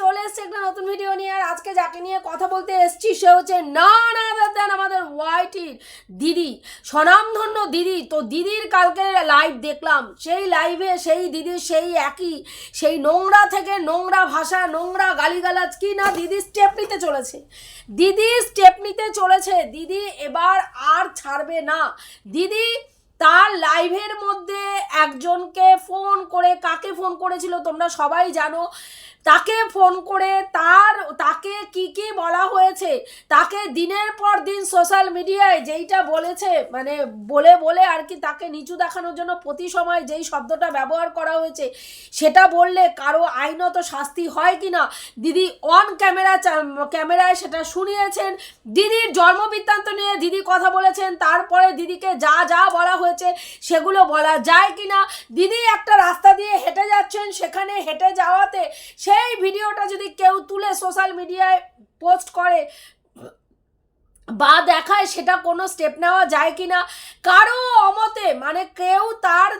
চলে এসছে একটা নতুন ভিডিও নিয়ে, আর আজকে যাকে নিয়ে কথা বলতে এসছি সে হচ্ছে না না দেন আমাদের ওয়াইটির দিদি, স্বনামধন্য দিদি। তো দিদির কালকে লাইভ দেখলাম, সেই লাইভে সেই দিদির সেই একই, সেই নোংরা থেকে নোংরা ভাষা, নোংরা গালিগালাজ কি না দিদি স্টেপ নিতে চলেছে। দিদি স্টেপ নিতে চলেছে, দিদি এবার আর ছাড়বে না। দিদি তার লাইভের মধ্যে একজনকে ফোন করে, কাকে ফোন করেছিল তোমরা সবাই জানো? তাকে ফোন করে তার, তাকে কি কি বলা হয়েছে? তাকে দিনের পর দিন সোশ্যাল মিডিয়ায় যেইটা বলেছে মানে বলে বলে আর কি তাকে নিচু দেখানোর জন্য প্রতি সময় যেই শব্দটা ব্যবহার করা হয়েছে, সেটা বললে কারও আইনত শাস্তি হয় কি না দিদি অন ক্যামেরা ক্যামেরায় সেটা শুনিয়েছেন। দিদির জন্মবৃত্তান্ত নিয়ে দিদি কথা বলেছেন। তারপরে দিদিকে যা যা বলা হয়েছে, সেগুলো বলা যায় কি না দিদি একটা রাস্তা দিয়ে হেঁটে যাচ্ছেন, সেখানে হেঁটে যাওয়াতে সেই ভিডিওটা যদি কেউ তুলে সোশ্যাল মিডিয়ায় পোস্ট করে বা দেখায়, সেটা কোনো স্টেপ নেওয়া যায় কি না কারও অমতে মানে কেউ তার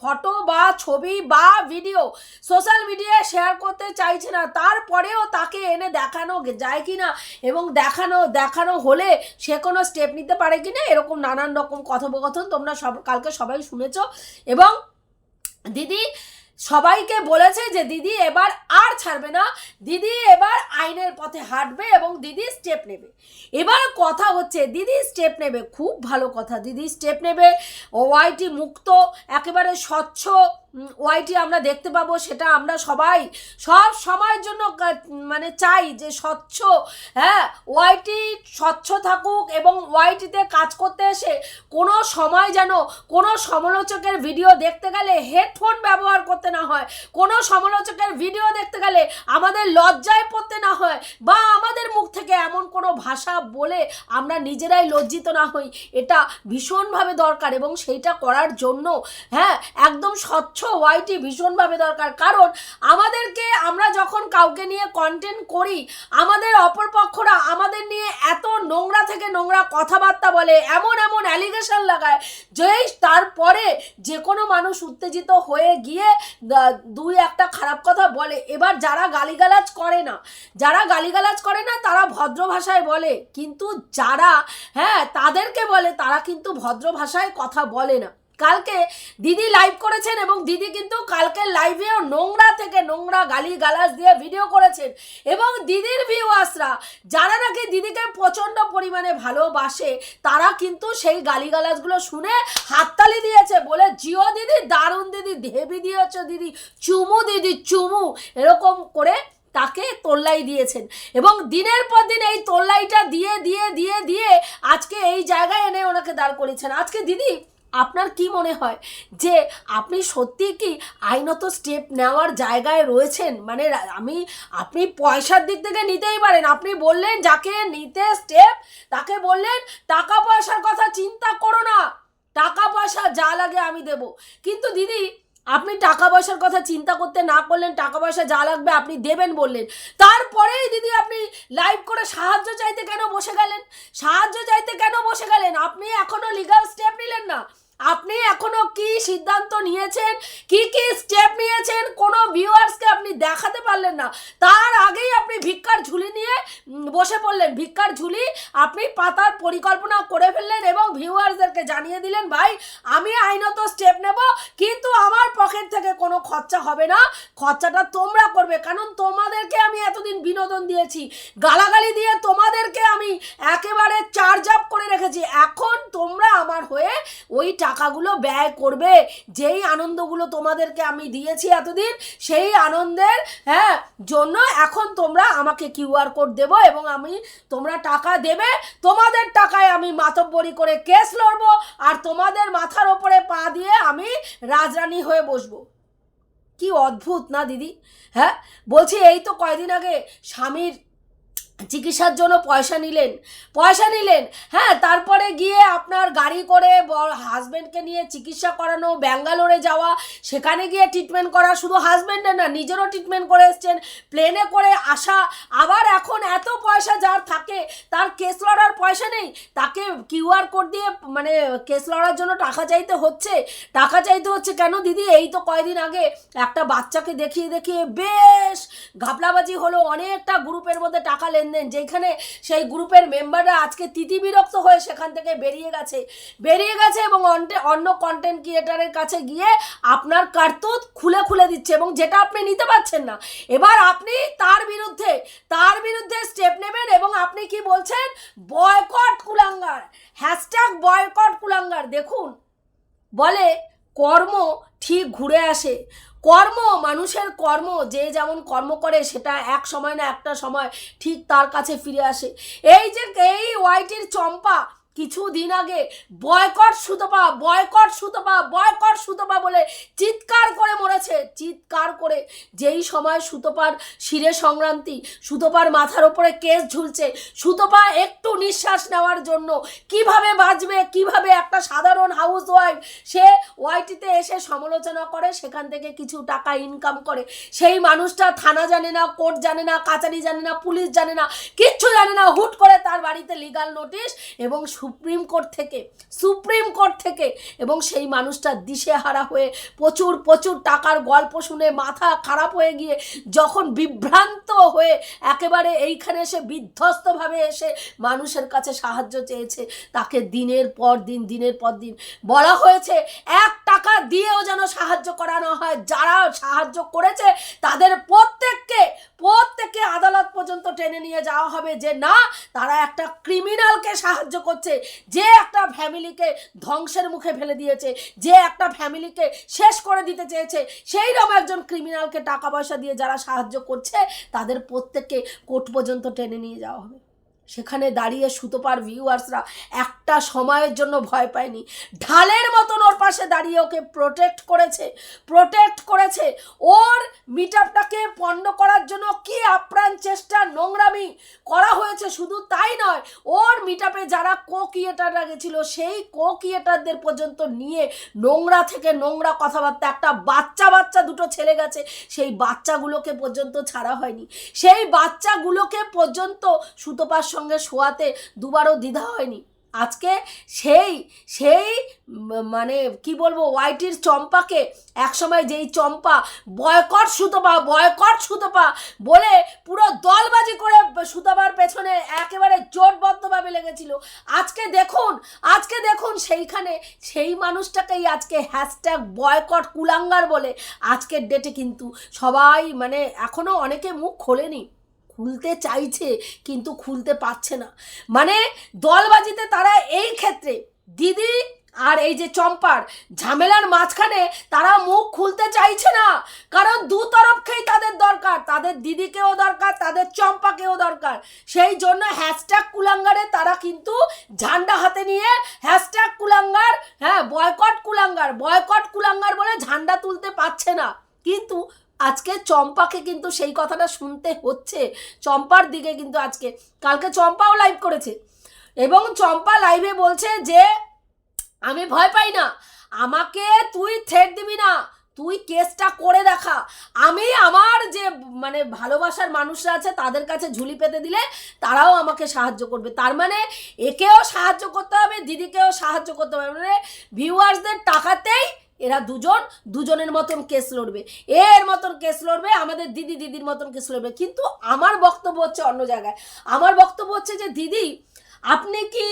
ফটো বা ছবি বা ভিডিও সোশ্যাল মিডিয়ায় শেয়ার করতে চাইছে না, তারপরেও তাকে এনে দেখানো যায় কি না এবং দেখানো দেখানো হলে সে কোনো স্টেপ নিতে পারে কি না এরকম নানান রকম কথোপকথন তোমরা সব, কালকে সবাই শুনেছ এবং দিদি সবাইকে বলেছে যে দিদি এবার আর ছাড়বে না, দিদি এবার আইনের পথে হাঁটবে এবং দিদি স্টেপ নেবে। এবার কথা হচ্ছে, দিদি স্টেপ নেবে, খুব ভালো কথা, দিদি স্টেপ নেবে ওয়াইটি মুক্ত, একেবারে স্বচ্ছ ওয়াইটি আমরা দেখতে পাবো, সেটা আমরা সবাই সব সময়ের জন্য মানে চাই যে স্বচ্ছ হ্যাঁ ওয়াইটি স্বচ্ছ থাকুক এবং ওয়াইটিতে কাজ করতে এসে কোনো সময় যেন কোনো সমালোচকের ভিডিও দেখতে গেলে হেডফোন ব্যবহার করতে না হয়, কোনো সমালোচকের ভিডিও দেখতে গেলে আমাদের লজ্জায় পড়তে না হয় বা আমাদের মুখ থেকে এমন কোনো ভাষা বলে আমরা নিজেরাই লজ্জিত না হই, এটা ভীষণভাবে দরকার এবং সেইটা করার জন্য হ্যাঁ একদম স্বচ্ছ ওয়াইটি ভীষণভাবে দরকার। কারণ আমাদেরকে আমরা যখন কাউকে নিয়ে কন্টেন্ট করি, আমাদের অপরপক্ষরা আমাদের নিয়ে এত নোংরা থেকে নোংরা কথাবার্তা বলে, এমন এমন অ্যালিগেশন লাগায়, যে তারপরে যে কোনো মানুষ উত্তেজিত হয়ে গিয়ে দুই একটা খারাপ কথা বলে। এবার যারা গালিগালাজ করে না, যারা গালিগালাজ করে না, তারা ভদ্র ভাষায় বলে। কিন্তু যারা হ্যাঁ তাদেরকে বলে, তারা কিন্তু ভদ্র ভাষায় কথা বলে না। কালকে দিদি লাইভ করেছেন এবং দিদি কিন্তু কালকে লাইভেও নোংরা থেকে নোংরা গালি গালাজ দিয়ে ভিডিও করেছেন। এবং দিদির ভিউয়ার্সরা যারা নাকি দিদিকে প্রচণ্ড পরিমাণে ভালোবাসে, তারা কিন্তু সেই গালিগালাজগুলো শুনে হাততালি দিয়েছে বলে, জিও দিদি, দারুণ দিদি, হেভি দিয়েছ দিদি, চুমু দিদি, চুমু। এরকম করে তাকে তোল্লাই দিয়েছেন। এবং দিনের পর দিন এই তোল্লাইটা দিয়ে দিয়ে দিয়ে দিয়ে আজকে এই জায়গায় এনে ওনাকে দাঁড় করেছেন আজকে দিদি আপনার কি মনে হয়? যে আপনি সত্যি কি আইনত স্টেপ নেওয়ার জায়গায় রয়েছেন? মানে আমি, আপনি পয়সার দিক থেকে নিতেই পারেন। আপনি বললেন যাকে নিতে স্টেপ তাকে বললেন, টাকা পয়সার কথা চিন্তা করো না। টাকা পয়সা যা লাগে আমি দেব। কিন্তু দিদি, আপনি টাকা পয়সার কথা চিন্তা করতে না করলেন, টাকা পয়সা যা লাগবে আপনি দেবেন বললেন। তারপরেই দিদি আপনি লাইভ করে সাহায্য চাইতে কেন বসে গেলেন? সাহায্য চাইতে কেন বসে গেলেন? আপনি এখনও লিগাল স্টেপ নিলেন না। আপনি এখনও কি সিদ্ধান্ত নিয়েছেন? কি কি স্টেপ নিয়েছেন? কোনো ভিউয়ার্সকে আপনি দেখাতে পারলেন না। তার আগেই আপনি ভিক্ষার ঝুলি নিয়ে বসে পড়লেন। ভিক্ষার ঝুলি আপনি পাতার পরিকল্পনা করে ফেললেন এবং ভিউয়ার্সদেরকে জানিয়ে দিলেন, ভাই, আমি আইনত স্টেপ নেব, কিন্তু আমার পকেট থেকে কোনো খরচা হবে না। খরচাটা তোমরা করবে, কারণ তোমাদেরকে আমি এতদিন বিনোদন দিয়েছি। গালাগালি দিয়ে তোমাদেরকে আমি একেবারে চার্জ আপ করে রেখেছি। এখন তোমরা আমার হয়ে ওই টাকাগুলো ব্যয় করবে, যেই আনন্দগুলো তোমাদেরকে আমি দিয়েছি এতদিন, সেই আনন্দের হ্যাঁ জন্য এখন তোমরা আমাকে কিউআর কোড দেব এবং আমি তোমরা টাকা দেবে। তোমাদের টাকায় আমি মাতব্বরি করে কেস লড়বো আর তোমাদের মাথার ওপরে পা দিয়ে আমি রাজরানী হয়ে বসবো। কি অদ্ভুত না দিদি? হ্যাঁ বলছি এই তো কয়দিন আগে স্বামীর চিকিৎসার জন্য পয়সা নিলেন পয়সা নিলেন। হ্যাঁ তারপরে গিয়ে আপনার গাড়ি করে হাজব্যান্ডকে নিয়ে চিকিৎসা করানো, ব্যাঙ্গালোরে যাওয়া, সেখানে গিয়ে ট্রিটমেন্ট করা, শুধু হাজব্যান্ডের না, নিজেরও ট্রিটমেন্ট করে এসছেন প্লেনে করে আসা, আবার এখন এত পয়সা যার থাকে, তার কেস লড়ার পয়সা নেই, তাকে কিউআর কোড দিয়ে মানে কেস লড়ার জন্য টাকা চাইতে হচ্ছে, টাকা চাইতে হচ্ছে কেন দিদি? এই তো কয়দিন আগে একটা বাচ্চাকে দেখিয়ে দেখিয়ে বেশ ঘাপলাবাজি হলো, অনেকটা গ্রুপের মধ্যে টাকা লেনদেন, যেখানে সেই গ্রুপের মেম্বাররা আজকে তিতি বিরক্ত হয়ে সেখান থেকে বেরিয়ে গেছে। বেরিয়ে গেছে এবং অন্য কন্টেন্ট ক্রিয়েটারের কাছে গিয়ে আপনার কার্তুত খুলে খুলে দিচ্ছে এবং যেটা আপনি নিতে পারছেন না। এবার আপনি তার বিরুদ্ধে তার বিরুদ্ধে স্টেপ নেবেন এবং আপনি কি বলছেন? বয়কট কুলাঙ্গার। হ্যাশট্যাগ বয়কট কুলাঙ্গার। দেখুন, বলে কর্ম ঠিক ঘুরে আসে। কর্ম, মানুষের কর্ম, যে যেমন কর্ম করে সেটা এক সময় না একটা সময় ঠিক তার কাছে ফিরে আসে। এই যে এই ওয়াইটির চম্পা কিছুদিন আগে boycott Sutapa boycott Sutapa boycott Sutapa বলে চিৎকার করে মরেছে। চিৎকার করে যেই সময় সুতপার শিরে সংক্রান্তি, সুতপার মাথার ওপরে কেস ঝুলছে, সুতপা একটু নিঃশ্বাস নেওয়ার জন্য কীভাবে বাঁচবে, কীভাবে একটা সাধারণ হাউস ওয়াইফ সে ওয়াইটিতে এসে সমালোচনা করে, সেখান থেকে কিছু টাকা ইনকাম করে। সেই মানুষটা থানা জানে না কোর্ট জানে না, কাচারি জানে না, পুলিশ জানে না, কিচ্ছু জানে না, হুট করে তার বাড়িতে লিগাল নোটিশ এবং সুপ্রিম কোর্ট থেকে, সুপ্রিম কোর্ট থেকে এবং সেই মানুষটা দিশেহারা হয়ে প্রচুর প্রচুর টাকার গল্প শুনে মাথা খারাপ হয়ে গিয়ে যখন বিভ্রান্ত হয়ে একেবারে এইখানে এসে বিধ্বস্তভাবে এসে মানুষের কাছে সাহায্য চেয়েছে, তাকে দিনের পর দিন, দিনের পর দিন বলা হয়েছে, এক টাকা দিয়েও যেন সাহায্য করানো হয়। যারা সাহায্য করেছে, তাদের প্রত্যেককে প্রত্যেককে আদালত পর্যন্ত টেনে নিয়ে যাওয়া হবে যে না, তারা একটা ক্রিমিনালকে সাহায্য করছে। যে একটা ফ্যামিলিকে ধ্বংসের মুখে ফেলে দিয়েছে, যে একটা ফ্যামিলিকে শেষ করে দিতে চেয়েছে, সেই রকম একজন ক্রিমিনালকে টাকা পয়সা দিয়ে যারা সাহায্য করছে, তাদের প্রত্যেককে কোর্ট পর্যন্ত টেনে নিয়ে যাওয়া হবে। সেখানে দাঁড়িয়ে সুতোপার ভিউয়ার্সরা একটা সময়ের জন্য ভয় পায়নি। ঢালের মতন ওর পাশে দাঁড়িয়ে ওকে প্রোটেক্ট করেছে প্রোটেক্ট করেছে। ওর মিটাপটাকে পণ্ড করার জন্য কি আপ্রাণ চেষ্টা, নোংরামি করা হয়েছে শুধু তাই নয়, ওর মিটাপে যারা কো ক্রিয়েটাররা গেছিল, সেই কো ক্রিয়েটারদের পর্যন্ত নিয়ে নোংরা থেকে নোংরা কথাবার্তা, একটা বাচ্চা বাচ্চা দুটো ছেলে গেছে, সেই বাচ্চাগুলোকে পর্যন্ত ছাড়া হয়নি। সেই বাচ্চাগুলোকে পর্যন্ত সুতোপার সঙ্গে শোয়াতে দুবারও দ্বিধা হয়নি। আজকে সেই সেই মানে কি বলব, ওয়াইটির চম্পাকে একসময় যেই চম্পা বয়কট সুতপা বয়কট সুতপা বলে পুরো দলবাজি করে সুতপার পেছনে একেবারে জোটবদ্ধভাবে লেগেছিল। আজকে দেখুন আজকে দেখুন সেইখানে সেই মানুষটাকেই আজকে হ্যাশট্যাগ বয়কট কুলাঙ্গার বলে আজকের ডেটে কিন্তু সবাই মানে এখনও অনেকে মুখ খোলেনি। খুলতে চাইছে, কিন্তু খুলতে পারছে না। মানে দলবাজিতে তারা এই ক্ষেত্রে দিদি আর এই যে চম্পার ঝামেলার মাঝখানে তারা মুখ খুলতে চাইছে না। কারণ দু তরফকেই তাদের দরকার, তাদের দিদিকেও দরকার, তাদের চম্পাকেও দরকার। সেই জন্য হ্যাশট্যাগ কুলাঙ্গারে তারা কিন্তু ঝান্ডা হাতে নিয়ে হ্যাশট্যাগ কুলাঙ্গার হ্যাঁ বয়কট কুলাঙ্গার বয়কট কুলাঙ্গার বলে ঝান্ডা তুলতে পারছে না। কিন্তু আজকে চম্পাকে কিন্তু সেই কথাটা শুনতে হচ্ছে। চম্পার দিকে কিন্তু আজকে, কালকে চম্পাও লাইভ করেছে। এবং চম্পা লাইভে বলছে যে, আমি ভয় পাই না। আমাকে তুই থ্রেট দিবি না। তুই কেসটা করে দেখা। আমি আমার যে মানে ভালোবাসার মানুষরা আছে, তাদের কাছে ঝুলি পেতে দিলে তারাও আমাকে সাহায্য করবে। তার মানে একেও সাহায্য করতে হবে, দিদিকেও সাহায্য করতে হবে। মানে ভিউয়ার্সদের টাকাতেই এরা দুজন, দুজনের মতন কেস লড়বে। এর মতন কেস লড়বে, আমাদের দিদি দিদির মতন কেস লড়বে। কিন্তু আমার বক্তব্য হচ্ছে অন্য জায়গায়। আমার বক্তব্য হচ্ছে যে, দিদি আপনি কি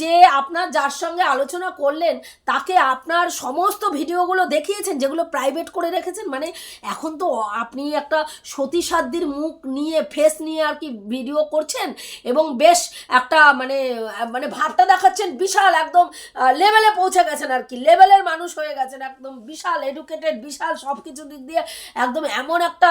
যে আপনার যার সঙ্গে আলোচনা করলেন, তাকে আপনার সমস্ত ভিডিওগুলো দেখিয়েছেন, যেগুলো প্রাইভেট করে রেখেছেন? মানে এখন তো আপনি একটা সতী সাধ্যির মুখ নিয়ে ফেস নিয়ে আর কি ভিডিও করছেন এবং বেশ একটা মানে মানে ভাবটা দেখাচ্ছেন, বিশাল একদম লেভেলে পৌঁছে গেছেন আর কি। লেভেলের মানুষ হয়ে গেছেন একদম, বিশাল এডুকেটেড বিশাল সব কিছু দিক দিয়ে একদম এমন একটা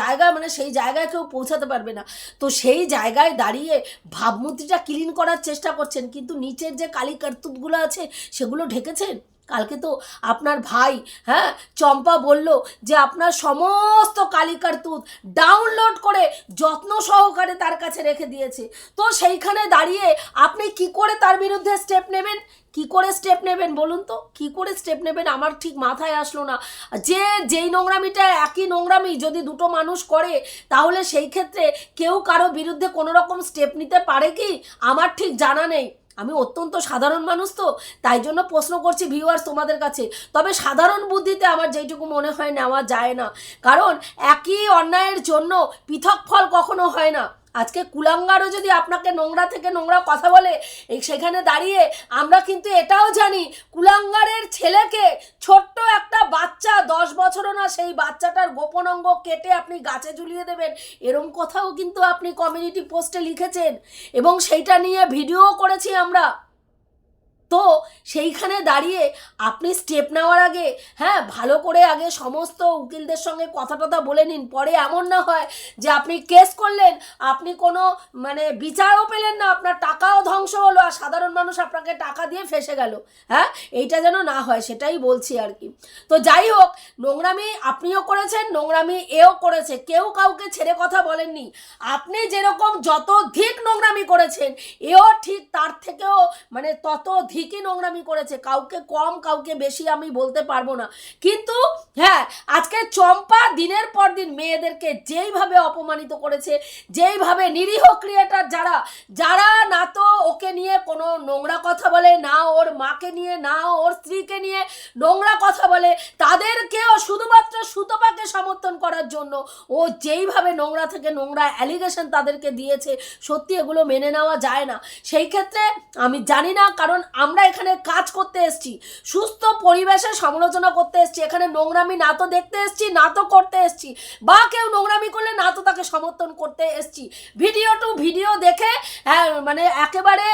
জায়গা মানে সেই জায়গায় কেউ পৌঁছাতে পারবে না। তো সেই জায়গায় দাঁড়িয়ে ভাবমূর্তিটা ক্লিন করার চেষ্টা করছেন কিন্তু নিচের যে কালি কার্তুতগুলো আছে সেগুলো ঢেকেছেন? কালকে তো আপনার ভাই হ্যাঁ চম্পা বলল যে আপনার সমস্ত কালিকার তুত ডাউনলোড করে যত্ন সহকারে তার কাছে রেখে দিয়েছে। তো সেইখানে দাঁড়িয়ে আপনি কি করে তার বিরুদ্ধে স্টেপ নেবেন? কি করে স্টেপ নেবেন বলুন তো? কি করে স্টেপ নেবেন? আমার ঠিক মাথায় আসলো না। যে যেই নোংরামিটা একই নোংরামি যদি দুটো মানুষ করে, তাহলে সেই ক্ষেত্রে কেউ কারও বিরুদ্ধে কোনো রকম স্টেপ নিতে পারে কি? আমার ঠিক জানা নেই। আমি অত্যন্ত সাধারণ মানুষ তো, তাই জন্য প্রশ্ন করছি ভিউয়ার্স তোমাদের কাছে। তবে সাধারণ বুদ্ধিতে আমার যেইটুকু মনে হয় নেওয়া যায় না। কারণ একই অন্যায়ের জন্য পৃথক ফল কখনো হয় না। আজকে কুলাঙ্গারও যদি আপনাকে নোংরা থেকে নোংরা কথা বলে, এই সেখানে দাঁড়িয়ে আমরা কিন্তু এটাও জানি, কুলাঙ্গারের ছেলেকে ছোট্ট একটা বাচ্চা, দশ বছরও না সেই বাচ্চাটার গোপন অঙ্গ কেটে আপনি গাছে ঝুলিয়ে দেবেন। এরম কথাও কিন্তু আপনি কমিউনিটি পোস্টে লিখেছেন। এবং সেইটা নিয়ে ভিডিও করেছি আমরা। তো সেইখানে দাঁড়িয়ে আপনি স্টেপ নেওয়ার আগে হ্যাঁ ভালো করে আগে সমস্ত উকিলদের সঙ্গে কথা টথা বলে নিন। পরে এমন না হয় যে আপনি কেস করলেন, আপনি কোনো মানে বিচারও পেলেন না, আপনার টাকাও ধ্বংস হলো আর সাধারণ মানুষ আপনাকে টাকা দিয়ে ফেসে গেল। হ্যাঁ এইটা যেন না হয়, সেটাই বলছি আর কি। তো যাই হোক, নোংরামি আপনিও করেছেন, নোংরামি এও করেছে। কেউ কাউকে ছেড়ে কথা বলেননি। আপনি যেরকম যত ধিক নোংরামি করেছেন, এও ঠিক তার থেকেও মানে তত ধিকই নোংরামি করেছে, কাউকে কম, কাউকে বেশি আমি বলতে পারব না। কিন্তু হ্যাঁ আজকে চম্পা দিনের পর দিন মেয়েদেরকে যেইভাবে অপমানিত করেছে, যেইভাবে নিরীহ ক্রিয়েটার যারা যারা না তো ওকে নিয়ে কোনো নোংরা কথা বলে, না ওর মাকে নিয়ে, না ওর স্ত্রীকে নিয়ে নোংরা কথা বলে, তাদেরকেও শুধুমাত্র সুতপাকে সমর্থন করার জন্য ও যেইভাবে নোংরা থেকে নোংরা অ্যালিগেশন তাদেরকে দিয়েছে, সত্যি এগুলো মেনে নেওয়া যায় না। সেই ক্ষেত্রে আমি জানি না, কারণ আমরা এখানে কাজ করতে এসেছি। সুস্থ পরিবেশে সমালোচনা করতে এসেছি। এখানে নোংরামি না তো দেখতে এসেছি না তো করতে এসেছি। বা কেউ নোংরামি করলে না তো তাকে সমর্থন করতে এসেছি। ভিডিও টু ভিডিও দেখে হ্যাঁ, মানে একেবারে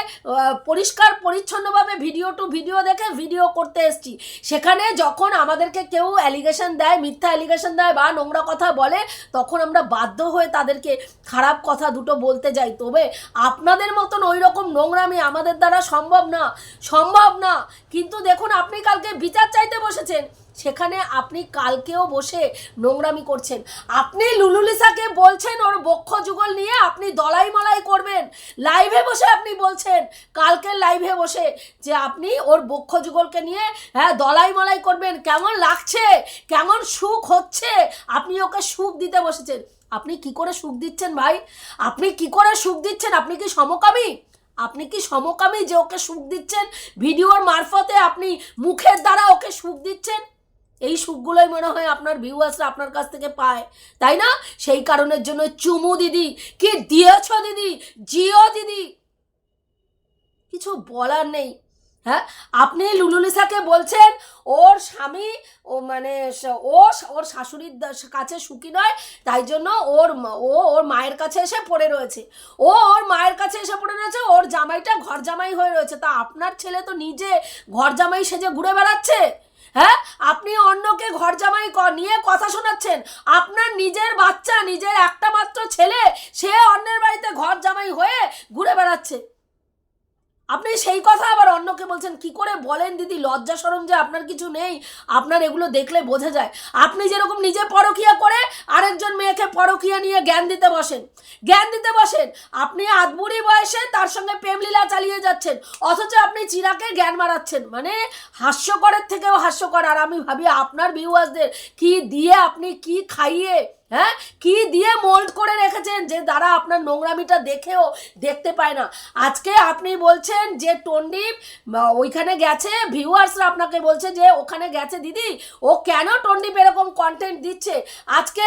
পরিষ্কার পরিচ্ছন্নভাবে ভিডিও টু ভিডিও দেখে ভিডিও করতে এসেছি। সেখানে যখন আমাদেরকে কেউ অ্যালিগেশন দেয় মিথ্যা অ্যালিগেশন দেয় বা নোংরা কথা বলে তখন আমরা বাধ্য হয়ে তাদেরকে খারাপ কথা দুটো বলতে যাই। তবে আপনাদের মতন ওই রকম নোংরামি আমাদের দ্বারা সম্ভব না। সম্ভব না। কিন্তু দেখুন, আপনি কালকে বিচার চাইতে বসেছেন। সেখানে আপনি কালকেও বসে নোংরামি করছেন। আপনি লুলুলিসাকে বলছেন, ওর বক্ষ যুগল নিয়ে আপনি দলাই মলাই করবেন। লাইভে বসে আপনি বলছেন, কালকের লাইভে বসে যে আপনি ওর বক্ষ যুগলকে নিয়ে হ্যাঁ দলাই মলাই করবেন। কেমন লাগছে? কেমন সুখ হচ্ছে? আপনি ওকে সুখ দিতে বসেছেন। আপনি কি করে সুখ দিচ্ছেন ভাই? আপনি কি করে সুখ দিচ্ছেন? আপনি কি সমকামী? আপনি কি সমকামী যে ওকে সুখ দিচ্ছেন? ভিডিওর মারফতে আপনি মুখের দ্বারা ওকে সুখ দিচ্ছেন? এই সুখগুলোই মনে হয় আপনার ভিউয়ার্সরা আপনার কাছ থেকে পায়, তাই না? সেই কারণের জন্য চুমু দিদি, কি দিয়েছ দিদি? জিও দিদি! কিছু বলার নেই। হ্যাঁ? আপনি লুলুলিসাকে বলছেন, ওর স্বামী, ও মানে ও ওর শাশুড়ির কাছে সুখী নয়, তাই জন্য ওর ও ওর মায়ের কাছে এসে পড়ে রয়েছে। ও ওর মায়ের কাছে এসে পড়ে রয়েছে, ওর জামাইটা ঘর জামাই হয়ে রয়েছে। তা আপনার ছেলে তো নিজে ঘর জামাই সেজে ঘুরে বেড়াচ্ছে। হ্যাঁ? আপনি অন্যকে ঘর জামাই নিয়ে কথা শোনাচ্ছেন। আপনার নিজের বাচ্চা, নিজের একটা মাত্র ছেলে, সে অন্যের বাড়িতে ঘর জামাই হয়ে ঘুরে বেড়াচ্ছে। আপনি সেই কথা আবার অন্যকে বলছেন, কি করে বলেন দিদি? লজ্জা সরম যে আপনার কিছু নেই। আপনার এগুলো দেখলে বোঝা যায়। আপনি যেরকম নিজে পরকিয়া করে আরেকজন মেয়েকে পরকিয়া নিয়ে জ্ঞান দিতে বসেন, জ্ঞান দিতে বসেন, আপনি আদবুড়ি বয়সে তার সঙ্গে প্রেমলীলা চালিয়ে যাচ্ছেন, অথচ আপনি চিরাকে জ্ঞান মারাচ্ছেন। মানে হাস্যকরের থেকেও হাস্যকর। আর আমি ভাবি, আপনার ভিউয়ার্সদের কি দিয়ে, আপনি কি খাইয়ে হ্যাঁ? কি দিয়ে মোল্ড করে রেখেছেন যে দ্বারা আপনার নোংরামিটা দেখেও দেখতে পায় না? আজকে আপনি বলছেন যে টন্ডিপ ওইখানে গেছে ভিউয়ার্সরা আপনাকে বলছে যে ওখানে গেছে দিদি, ও কেন টন্ডিপ এরকম কন্টেন্ট দিচ্ছে? আজকে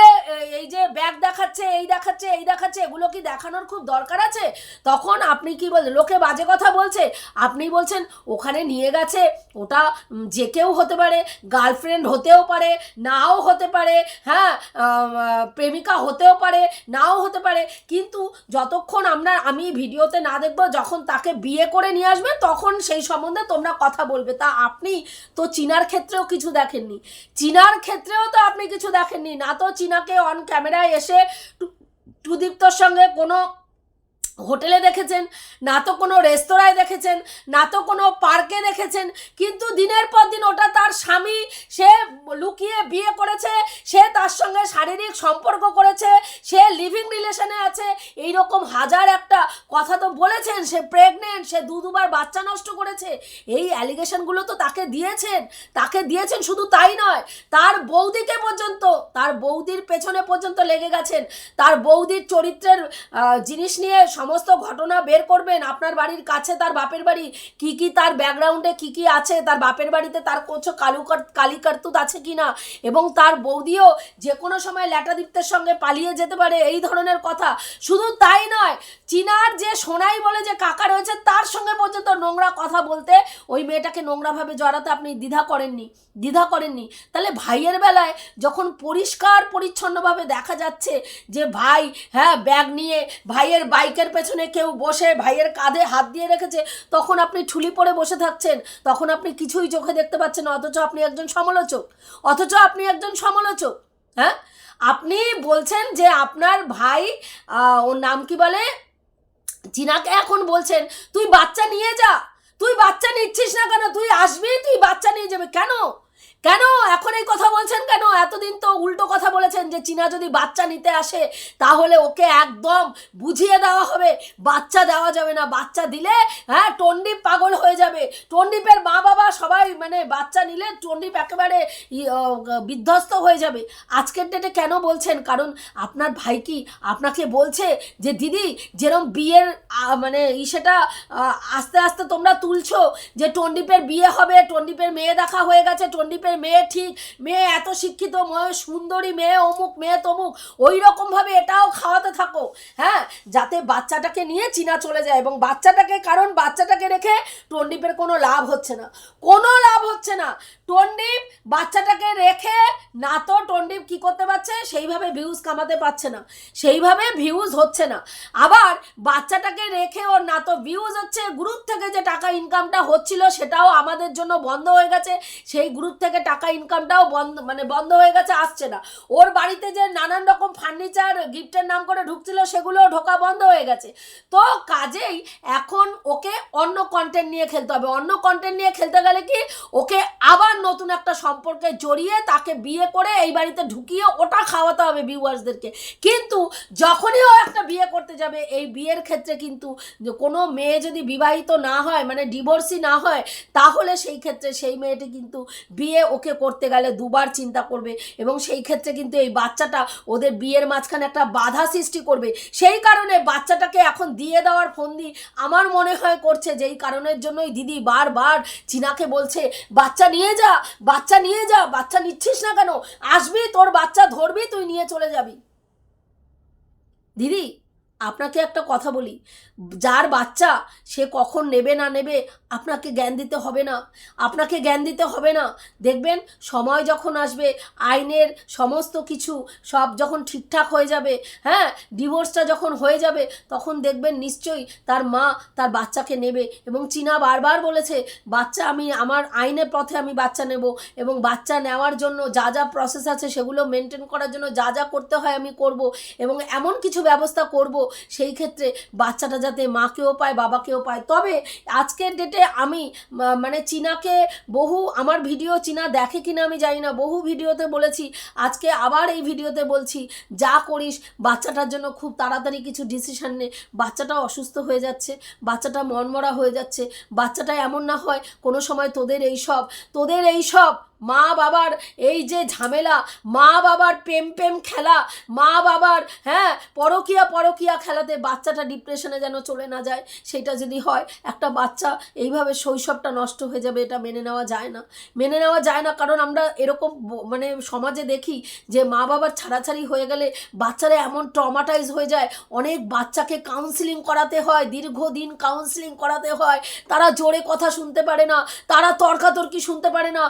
এই যে ব্যাগ দেখাচ্ছে, এই দেখাচ্ছে এই দেখাচ্ছে, এগুলো কি দেখানোর খুব দরকার আছে? তখন আপনি কি বলছেন লোকে বাজে কথা বলছে। আপনি বলছেন, ওখানে নিয়ে গেছে, ওটা যে কেউ হতে পারে গার্লফ্রেন্ড হতেও পারে, নাও হতে পারে হ্যাঁ প্রেমিকা হতেও পারে, নাও হতে পারে, কিন্তু যতক্ষণ আমরা, আমি ভিডিওতে না দেখব, যখন তাকে বিয়ে করে নিয়ে আসবে, তখন সেই সম্বন্ধে তোমরা কথা বলবে। তা আপনি তো চীনার ক্ষেত্রেও কিছু দেখেননি। চীনার ক্ষেত্রেও তো আপনি কিছু দেখেননি। না তো চীনাকে অন ক্যামেরায় এসে টুদীপ্তর সঙ্গে কোনো হোটেলে দেখেছেন, না তো কোনো রেস্তোরাঁয় দেখেছেন, না তো কোনো পার্কে দেখেছেন, কিন্তু দিনের পর দিন ওটা তার স্বামী, সে লুকিয়ে বিয়ে করেছে, সে তার সঙ্গে শারীরিক সম্পর্ক করেছে, সে লিভিং রিলেশনে আছে এই রকম হাজার একটা কথা তো বলেছেন, সে প্রেগনেন্ট সে দু দুবার বাচ্চা নষ্ট করেছে, এই অ্যালিগেশনগুলো তো তাকে দিয়েছেন তাকে দিয়েছেন শুধু তাই নয়, তার বৌদিকে পর্যন্ত, তার বৌদির পেছনে পর্যন্ত লেগে গেছেন, তার বৌদির চরিত্রের জিনিস নিয়ে সমস্ত ঘটনা বের করবেন। আপনার বাড়ির কাছে তার বাপের বাড়ি। কি কি তার ব্যাকগ্রাউন্ডে কি কি আছে? তার বাপের বাড়িতে তার কোছো কালু কালি কার্তুত আছে কি না এবং তার বৌদিও যে কোনো সময় ল্যাটাদীপ্তের সঙ্গে পালিয়ে যেতে পারে, এই ধরনের কথা। শুধু তাই নয়, চীনার যে সোনাই বলে যে কাকা রয়েছে, তার সঙ্গে পর্যন্ত নোংরা কথা বলতে ওই মেয়েটাকে নোংরাভাবে জড়াতে আপনি দ্বিধা করেননি। দ্বিধা করেননি। তাহলে ভাইয়ের বেলায় যখন পরিষ্কার পরিচ্ছন্নভাবে দেখা যাচ্ছে যে ভাই হ্যাঁ ব্যাগ নিয়ে ভাইয়ের বাইকের পেছনে কেউ বসে ভাইয়ের কাঁধে হাত দিয়ে রেখেছে, তখন আপনি ঠুলি পরে বসে থাকছেন, তখন আপনি কিছুই চোখে দেখতে পাচ্ছেন অথচ আপনি একজন সমালোচক, অথচ আপনি একজন সমালোচক হ্যাঁ? আপনি বলছেন যে আপনার ভাই ওর নাম কি বলে? চীনাকে এখন বলছেন, তুই বাচ্চা নিয়ে যা, তুই বাচ্চা নিচ্ছিস না কেন? তুই আসবি, তুই বাচ্চা নিয়ে যাবে, কেন? কেন? এখন এই কথা বলছেন কেন? এতদিন তো উল্টো কথা বলেছেন যে চীনা যদি বাচ্চা নিতে আসে, তাহলে ওকে একদম বুঝিয়ে দেওয়া হবে। বাচ্চা দেওয়া যাবে না। বাচ্চা দিলে হ্যাঁ টন্ডিপ পাগল হয়ে যাবে। টন্ডিপের মা বাবা সবাই মানে বাচ্চা নিলে টন্ডিপ একেবারে বিধ্বস্ত হয়ে যাবে। আজকের ডেটে কেন বলছেন? কারণ আপনার ভাই কি আপনাকে বলছে যে, দিদি যেরকম বিয়ের মানে ই সেটা আস্তে আস্তে তোমরা তুলছো যে টন্ডিপের বিয়ে হবে, টন্ডিপের মেয়ে দেখা হয়ে গেছে, টন্ডিপের মেয়ে ঠিক, মেয়ে এত শিক্ষিত মেয়ে সুন্দরী মেয়ে, অমুক মেয়ে তমুক ওই রকমভাবে এটাও খাওয়াতে থাকো হ্যাঁ? যাতে বাচ্চাটাকে নিয়ে চীনা চলে যায় এবং বাচ্চাটাকে, কারণ বাচ্চাটাকে রেখে টন্ডিপের কোনো লাভ হচ্ছে না। কোনো লাভ হচ্ছে না। টন্ডিপ বাচ্চাটাকে রেখে না তো টন্ডিপ কি করতে পারছে? সেইভাবে ভিউজ কামাতে পারছে না। সেইভাবে ভিউজ হচ্ছে না। আবার বাচ্চাটাকে রেখে ওর না তো ভিউজ হচ্ছে গ্রুপ থেকে যে টাকা ইনকামটা হচ্ছিল সেটাও আমাদের জন্য বন্ধ হয়ে গেছে। সেই গ্রুপ থেকে টাকা ইনকামটাও বন্ধ মানে বন্ধ হয়ে গেছে, আসছে না। ওর বাড়িতে যে নানান রকম ফার্নিচার গিফটের নাম করে ঢুকছিল সেগুলো ঢোকা বন্ধ হয়ে গেছে। তো কাজেই এখন ওকে অন্য কন্টেন্ট নিয়ে খেলতে হবে। অন্য কন্টেন্ট নিয়ে খেলতে গেলে কি, ওকে আবার নতুন একটা সম্পর্কে জড়িয়ে তাকে বিয়ে করে এই বাড়িতে ঢুকিয়ে ওটা খাওয়াতে হবে ভিউয়ার্সদেরকে কিন্তু যখনই ও একটা বিয়ে করতে যাবে, এই বিয়ের ক্ষেত্রে কিন্তু কোনো মেয়ে যদি বিবাহিত না হয় মানে ডিভোর্সি না হয়, তাহলে সেই ক্ষেত্রে সেই মেয়েটি কিন্তু বিয়ে ওকে করতে গেলে দুবার চিন্তা করবে এবং সেই ক্ষেত্রে কিন্তু এই বাচ্চাটা ওদের বিয়ের মাঝখানে একটা বাধা সৃষ্টি করবে। সেই কারণে বাচ্চাটাকে এখন দিয়ে দেওয়ার ফন্দি আমার মনে হয় করছে। যেই কারণের জন্যই দিদি বারবার চীনাকে বলছে, বাচ্চা নিয়ে যা, বাচ্চা নিয়ে যা, বাচ্চা নিচ্ছিস না কেন? আসবি, তোর বাচ্চা ধরবি, তুই নিয়ে চলে যাবি। দিদি, আপনাকে একটা কথা বলি। যার বাচ্চা সে কখন নেবে না নেবে আপনাকে জ্ঞান দিতে হবে না। আপনাকে জ্ঞান দিতে হবে না। দেখবেন, সময় যখন আসবে, আইনের সমস্ত কিছু সব যখন ঠিকঠাক হয়ে যাবে হ্যাঁ ডিভোর্সটা যখন হয়ে যাবে, তখন দেখবেন নিশ্চয়ই তার মা তার বাচ্চাকে নেবে এবং চীনা বারবার বলেছে, বাচ্চা আমি, আমার আইনের পথে আমি বাচ্চা নেব এবং বাচ্চা নেওয়ার জন্য যা যা প্রসেস আছে সেগুলো মেনটেন করার জন্য যা যা করতে হয় আমি করব এবং এমন কিছু ব্যবস্থা করব। সেই ক্ষেত্রে বাচ্চাটা যাতে মাকেও পায়, বাবাকেও পায়। তবে আজকের ডেটে আমি মানে চীনাকে বহু, আমার ভিডিও চীনা দেখে কিনা আমি জানি না বহু ভিডিওতে বলেছি, আজকে আবার এই ভিডিওতে বলছি, যা করিস, বাচ্চাটার জন্য খুব তাড়াতাড়ি কিছু ডিসিশান নে, বাচ্চাটা অসুস্থ হয়ে যাচ্ছে, বাচ্চাটা মনমরা হয়ে যাচ্ছে, বাচ্চাটা এমন না হয় কোনো সময় তোদের এই সব, তোদের এই সব মা বাবার এই যে ঝামেলা, মা বাবার প্রেম প্রেম খেলা, মা বাবার হ্যাঁ পরকিয়া পরকিয়া খেলাতে বাচ্চাটা ডিপ্রেশনে যেন চলে না যায়, সেটা যদি হয়, একটা বাচ্চা এইভাবে শৈশবটা নষ্ট হয়ে যাবে, এটা মেনে নেওয়া যায় না। মেনে নেওয়া যায় না, কারণ আমরা এরকম মানে সমাজে দেখি যে মা বাবার ছাড়াছাড়ি হয়ে গেলে বাচ্চারা এমন ট্রমাটাইজ হয়ে যায়, অনেক বাচ্চাকে কাউন্সিলিং করাতে হয়, দীর্ঘদিন কাউন্সিলিং করাতে হয়, তারা জোরে কথা শুনতে পারে না, তারা তর্কাতর্কি শুনতে পারে না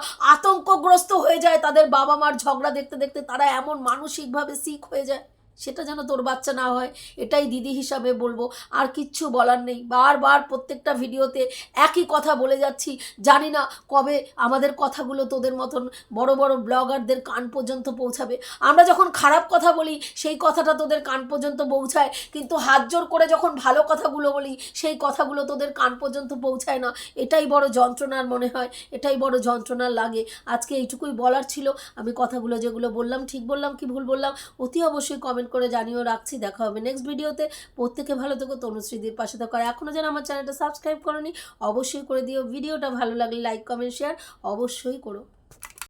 আতঙ্কগ্রস্ত হয়ে যায়, তাদের বাবা মার ঝগড়া দেখতে দেখতে তারা এমন মানসিকভাবে সিক হয়ে যায়। সেটা যেন তোর বাচ্চা না হয়, এটাই দিদি হিসাবে বলব। আর কিচ্ছু বলার নেই। বারবার প্রত্যেকটা ভিডিওতে একই কথা বলে যাচ্ছি। জানি না কবে আমাদের কথাগুলো তোদের মতন বড় বড় ব্লগারদের কান পর্যন্ত পৌঁছাবে। আমরা যখন খারাপ কথা বলি, সেই কথাটা তোদের কান পর্যন্ত পৌঁছায়। কিন্তু হাত জোর করে যখন ভালো কথাগুলো বলি, সেই কথাগুলো তোদের কান পর্যন্ত পৌঁছায় না। এটাই বড় যন্ত্রণার মনে হয়, এটাই বড় যন্ত্রণার লাগে। আজকে এইটুকুই বলার ছিল। আমি কথাগুলো যেগুলো বললাম, ঠিক বললাম কি ভুল বললাম, অতি অবশ্যই কমেন্ট করে জানিয়েও রাখছি। দেখা হবে নেক্সট ভিডিওতে প্রত্যেকে ভালো থেকো তনুশ্রীদির পাশে থাকো। আর এখনও যেন আমার চ্যানেলটা সাবস্ক্রাইব করনি, অবশ্যই করে দিও। ভিডিওটা ভালো লাগলে লাইক কমেন্ট শেয়ার অবশ্যই করো।